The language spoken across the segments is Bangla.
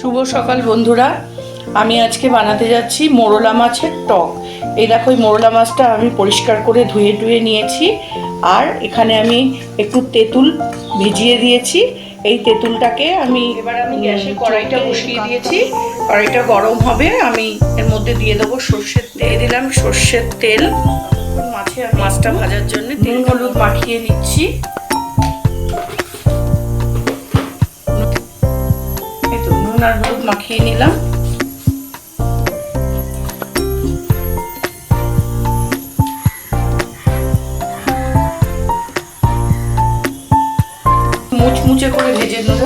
শুভ সকাল, বন্ধুরা। আমি আজকে বানাতে যাচ্ছি মোরলা মাছের টক। এই দেখো, এই মোরলা মাছটা আমি পরিষ্কার করে ধুয়ে ধুয়ে নিয়েছি। আর এখানে আমি একটু তেঁতুল ভিজিয়ে দিয়েছি। এই তেঁতুলটাকে আমি এবার আমি গ্যাসে কড়াইটা বসিয়ে দিয়েছি। কড়াইটা গরম হবে, আমি এর মধ্যে দিয়ে দেবো সর্ষের তেল দিলাম সর্ষের তেল। মাছে মাছটা ভাজার জন্য তেল হলুদ মাখিয়ে নিচ্ছি। আর হলুদ মাখিয়ে নিলাম। মুচমুচে করে ভেজে নেব।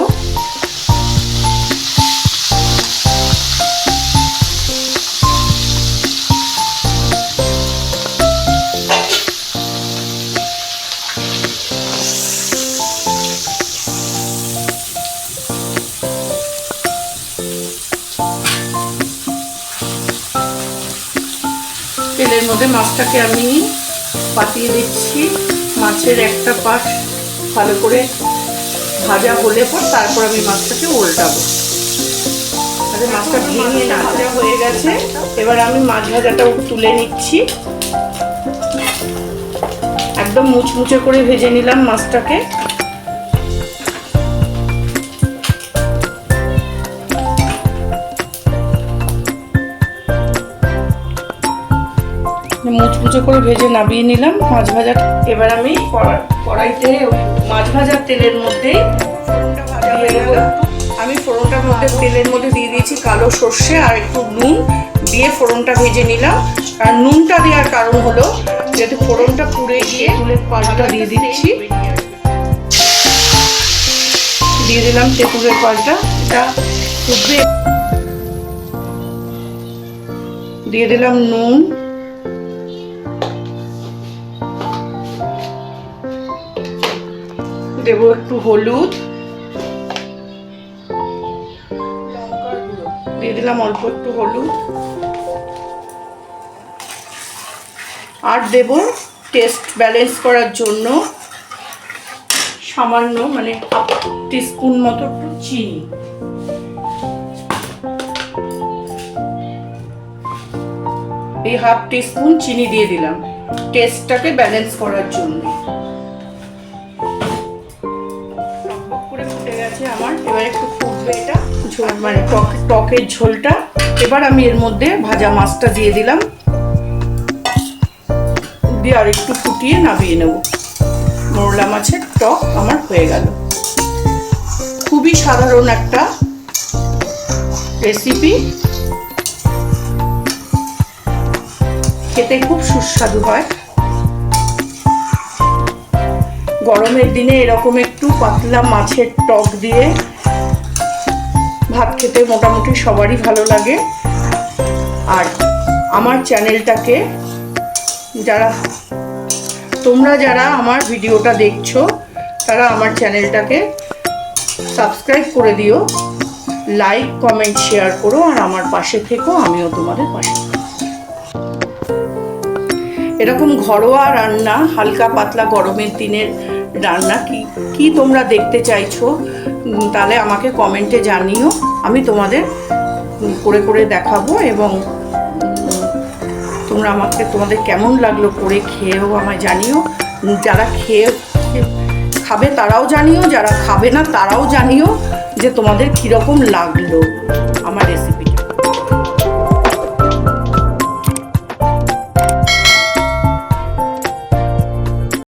তেলের মধ্যে মাছটাকে আমি পাতিয়ে দিচ্ছি। মাছের একটা পাশ ভালো করে ভাজা হলে পর তারপর আমি মাছটাকে উল্টাবো। তাহলে মাছটা ভেঙে ভাজা হয়ে গেছে। এবার আমি মাছ ভাজাটা তুলে নিচ্ছি। একদম মুচমুচে করে ভেজে নিলাম মাছটাকে। মুচমুচে করে ভেজে নামিয়ে নিলাম মাছ ভাজা এবার আমি কড়া- কড়াইতে মাছ ভাজার তেলের মধ্যেই আমি ফোড়নটার মধ্যে তেলের মধ্যে দিয়ে দিয়েছি কালো সর্ষে আর একটু নুন দিয়ে ফোড়নটা ভেজে নিলাম। আর নুনটা দেওয়ার কারণ হলো যাতে ফোড়নটা পুড়ে গিয়ে তুলের পালটা দিয়ে দিচ্ছি। দিয়ে দিলাম তেঁতুলের পালটা। এটা ফুটবে দিয়ে দিলাম নুন। দেব একটু হলুদ। দিয়ে দিলাম অল্প একটু হলুদ। আর দেব টেস্ট ব্যালেন্স করার জন্য সামান্য মানে হাফ টিস্পুন মতো একটু চিনি। এই হাফ টিস্পুন চিনি দিয়ে দিলাম। টেস্টটাকে ব্যালেন্স করার জন্য। গেছে আমার। এবার একটু ফুটবে এটা। ঝোল মানে টক, টকের ঝোলটা। এবার আমি এর মধ্যে ভাজা মাছটা দিয়ে দিলাম। দিয়ে আর একটু ফুটিয়ে নামিয়ে নেব। মোরলা মাছের টক আমার হয়ে গেল। খুবই সাধারণ একটা রেসিপি খেতে খুব সুস্বাদু হয়। গরমের দিনে এরকম একটু পাতলা মাছের টক দিয়ে ভাত খেতে মোটামুটি সবারই ভালো লাগে। আর আমার চ্যানেলটাকে যারা, তোমরা যারা আমার ভিডিওটা দেখছ, তারা আমার চ্যানেলটাকে সাবস্ক্রাইব করে দিও, লাইক, কমেন্ট, শেয়ার করো, আর আমার পাশে থেকো, আমিও তোমাদের পাশে এরকম ঘরোয়া রান্না, হালকা পাতলা গরমের দিনের রান্না কি কি তোমরা দেখতে চাইছো তাহলে আমাকে কমেন্টে জানিও। আমি তোমাদের করে করে দেখাবো এবং তোমরা আমাকে, তোমাদের কেমন লাগল করে খেয়েও আমায় জানিও। যারা খেয়ে খাবে তারাও জানিও, যারা খাবে না তারাও জানিও যে তোমাদের কীরকম লাগল আমার রেসিপিটা